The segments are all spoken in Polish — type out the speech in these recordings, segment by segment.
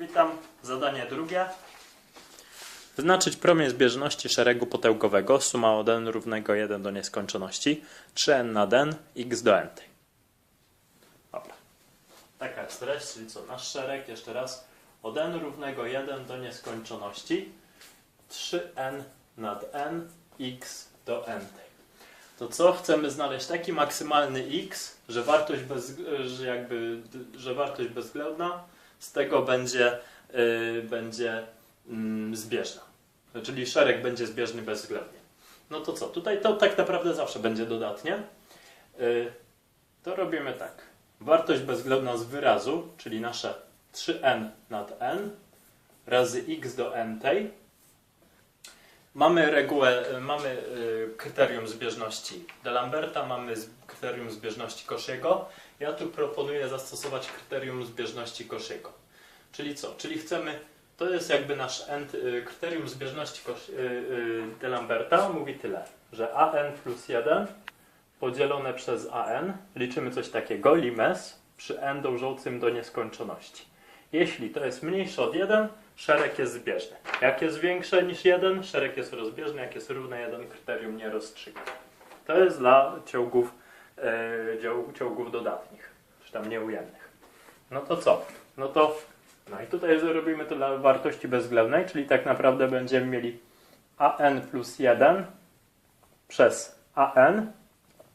Witam. Zadanie drugie. Wyznaczyć promień zbieżności szeregu potęgowego suma od n równego 1 do nieskończoności 3n nad n x do n. Dobra. Taka jest treść, czyli co? Nasz szereg, jeszcze raz, od n równego 1 do nieskończoności 3n nad n x do n. To co? Chcemy znaleźć taki maksymalny x, że wartość, bez, że jakby, że wartość bezwzględna z tego będzie, yy, będzie mm, zbieżna. Czyli szereg będzie zbieżny bezwzględnie. No to co? Tutaj to tak naprawdę zawsze będzie dodatnie. Yy, to robimy tak. Wartość bezwzględna z wyrazu, czyli nasze 3n nad n razy x do n tej. Mamy regułę, mamy y, kryterium zbieżności D'Alemberta, mamy kryterium zbieżności Cauchy'ego. Ja tu proponuję zastosować kryterium zbieżności Cauchy'ego. Czyli co? Czyli chcemy, to jest jakby nasz end, y, kryterium zbieżności D'Alemberta mówi tyle, że an plus 1 podzielone przez an, liczymy coś takiego, limes, przy n dążącym do nieskończoności. Jeśli to jest mniejsze od 1, szereg jest zbieżny. Jak jest większe niż 1, szereg jest rozbieżny. Jak jest równe 1, kryterium nie rozstrzyga. To jest dla ciągów, e, dział- ciągów dodatnich, czy tam nieujemnych. No to co? No to, no i tutaj zrobimy to dla wartości bezwzględnej, czyli tak naprawdę będziemy mieli an plus 1 przez an,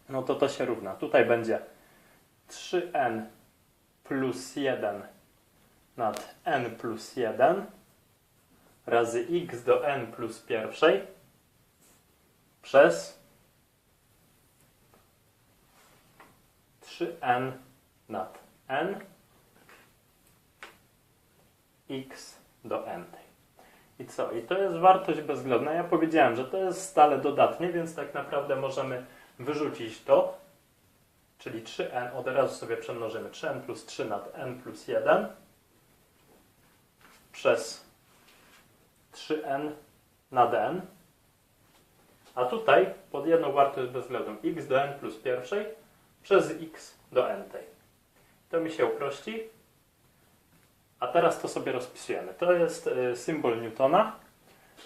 no to to się równa. Tutaj będzie 3n plus 1 nad n plus 1 razy x do n plus pierwszej przez 3n nad n x do n. I co? I to jest wartość bezwzględna. Ja powiedziałem, że to jest stale dodatnie, więc tak naprawdę możemy wyrzucić to, czyli 3n, od razu sobie przemnożymy 3n plus 3 nad n plus 1 przez 3n nad n. A tutaj pod jedną wartość bezwzględną x do n plus pierwszej przez x do n tej. To mi się uprości. A teraz to sobie rozpisujemy. To jest y, symbol Newtona.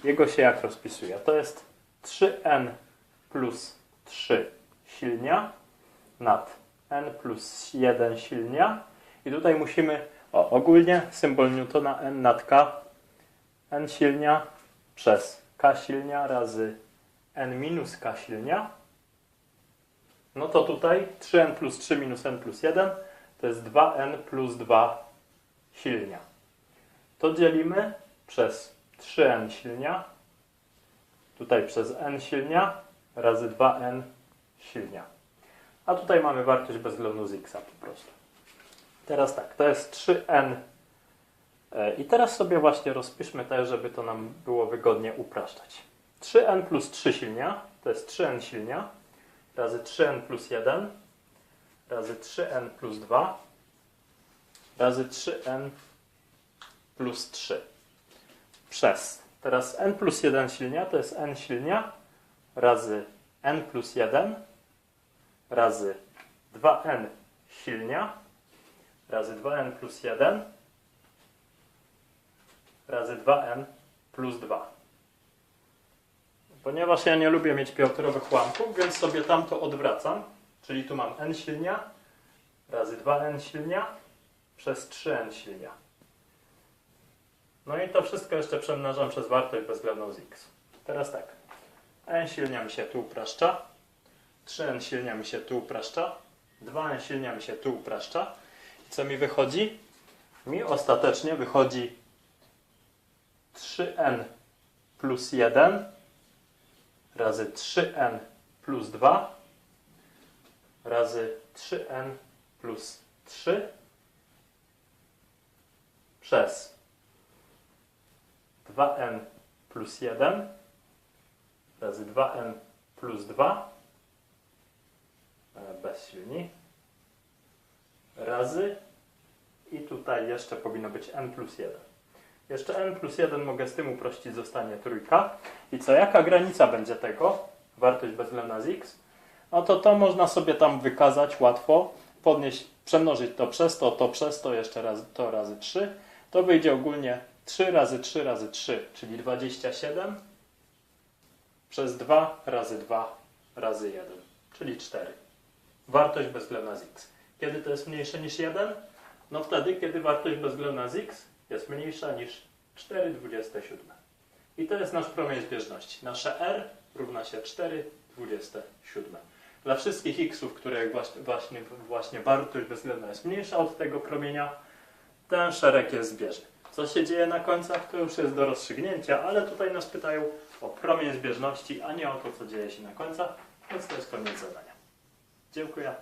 Jego się jak rozpisuje? To jest 3n plus 3 silnia nad n plus 1 silnia. I tutaj musimy o, ogólnie symbol Newtona n nad k, n silnia przez k silnia razy n minus k silnia. No to tutaj 3n plus 3 minus n plus 1 to jest 2n plus 2 silnia. To dzielimy przez 3n silnia, tutaj przez n silnia razy 2n silnia. A tutaj mamy wartość bezwzględną z x po prostu. Teraz tak, to jest 3n. E, I teraz sobie właśnie rozpiszmy też, żeby to nam było wygodnie upraszczać. 3n plus 3 silnia, to jest 3n silnia, razy 3n plus 1, razy 3n plus 2, razy 3n plus 3. Przez. Teraz n plus 1 silnia, to jest n silnia, razy n plus 1, razy 2n silnia, razy 2n plus 1 razy 2n plus 2. Ponieważ ja nie lubię mieć piątorowych łamków, więc sobie tamto odwracam. Czyli tu mam n silnia razy 2n silnia przez 3n silnia. No i to wszystko jeszcze przemnażam przez wartość bezwzględną z x. Teraz tak. n silnia mi się tu upraszcza. 3n silnia mi się tu upraszcza. 2n silnia mi się tu upraszcza. Co mi wychodzi? Mi ostatecznie wychodzi 3n plus 1 razy 3n plus 2 razy 3n plus 3 przez 2n plus 1 razy 2n plus 2 e, bez silni razy i tutaj jeszcze powinno być n plus 1. Jeszcze n plus 1 mogę z tym uprościć, zostanie trójka. I co, jaka granica będzie tego? Wartość bezwzględna z x? No to to można sobie tam wykazać łatwo. Podnieść, przemnożyć to przez to, to przez to, jeszcze raz to razy 3. to wyjdzie ogólnie 3 razy 3 razy 3, czyli 27 przez 2 razy 2 razy 1, czyli 4. Wartość bezwzględna z x. Kiedy to jest mniejsze niż 1? No wtedy, kiedy wartość bezwzględna z x jest mniejsza niż 4,27. I to jest nasz promień zbieżności. Nasze r równa się 4,27. Dla wszystkich xów, których właśnie, właśnie, właśnie wartość bezwzględna jest mniejsza od tego promienia, ten szereg jest zbieżny. Co się dzieje na końcach, to już jest do rozstrzygnięcia, ale tutaj nas pytają o promień zbieżności, a nie o to, co dzieje się na końcach, więc to jest koniec zadania. Dziękuję.